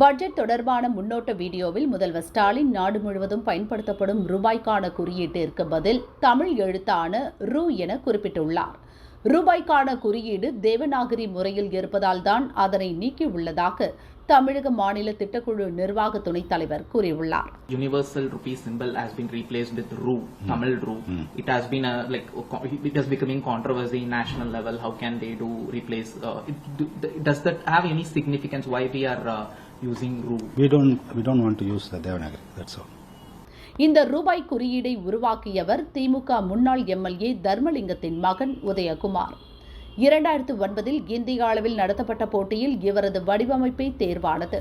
Budget தொடர்பான முன்னோட்ட வீடியோவில் முதல்வர் ஸ்டாலின் நாடு முழுவதும் பயன்படுத்தப்படும் ரூபாய்க்கான குறியீட்டிற்கு பதில் தமிழ் எழுத்தான ரூ என குறிப்பிட்டுள்ளார். ரூபாய்க்கான குறியீடு தேவநாகரி முறையில் இருப்பதால் தான் அதனை நீக்கியுள்ளதாக தமிழக மாநில திட்டக்குழு நிர்வாக துணைத் தலைவர் கூறியுள்ளார். Universal rupee symbol has been replaced with ru tamil ru it has been a like it is becoming controversy national level. How can they do replace uh, it, do, does that have any using We don't, we don't want to use the Devanagari, that's all. இந்த ரூபாய் குறியீடை உருவாக்கியவர் திமுக முன்னாள் MLA தர்மலிங்கத்தின் மகன் உதயகுமார். இரண்டாயிரத்து ஒன்பதில் இந்திய அளவில் நடத்தப்பட்ட போட்டியில் இவரது வடிவமைப்பே தேர்வானது.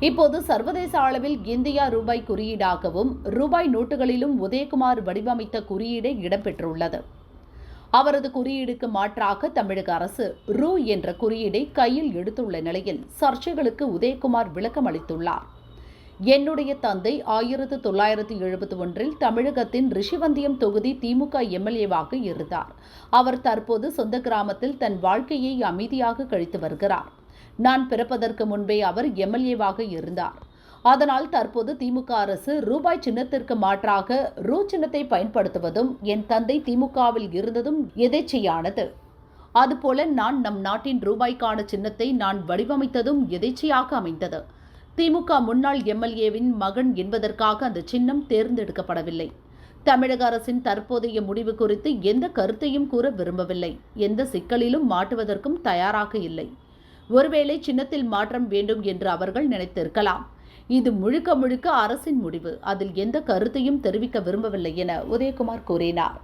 இப்போது சர்வதேச அளவில் இந்தியா ரூபாய் குறியீடாகவும் ரூபாய் நோட்டுகளிலும் உதயகுமார் வடிவமைத்த குறியீடே இடம்பெற்றுள்ளது. அவரது குறியீடுக்கு மாற்றாக தமிழக அரசு ரூ என்ற குறியீடை கையில் எடுத்துள்ள நிலையில் சர்ச்சைகளுக்கு உதயகுமார் விளக்கம் அளித்துள்ளார். என்னுடைய தந்தை ஆயிரத்து தொள்ளாயிரத்து எழுபத்தி ஒன்றில் தமிழகத்தின் ரிஷிவந்தியம் தொகுதி திமுக எம்எல்ஏவாக இருந்தார். அவர் தற்போது சொந்த கிராமத்தில் தன் வாழ்க்கையை அமைதியாக கழித்து வருகிறார். நான் பிறப்பதற்கு முன்பே அவர் எம்எல்ஏவாக இருந்தார். அதனால் தற்போது திமுக அரசு ரூபாய் சின்னத்திற்கு மாற்றாக ரூ சின்னத்தை பயன்படுத்துவதும் என் தந்தை திமுகவில் இருந்ததும் எதேச்சையானது. அதுபோல நான் நம் நாட்டின் ரூபாய்க்கான சின்னத்தை நான் வடிவமைத்ததும் எதேச்சையாக அமைந்தது. திமுக முன்னாள் எம்எல்ஏவின் மகன் என்பதற்காக அந்த சின்னம் தேர்ந்தெடுக்கப்படவில்லை. தமிழக அரசின் தற்போதைய முடிவு குறித்து எந்த கருத்தையும் கூற விரும்பவில்லை. எந்த சிக்கலிலும் மாட்டுவதற்கும் தயாராக இல்லை. ஒருவேளை சின்னத்தில் மாற்றம் வேண்டும் என்று அவர்கள் நினைத்திருக்கலாம். இது முழுக்க முழுக்க அரசின் முடிவு. அதில் எந்த கருத்தையும் தெரிவிக்க விரும்பவில்லை என உதயகுமார் கூறினார்.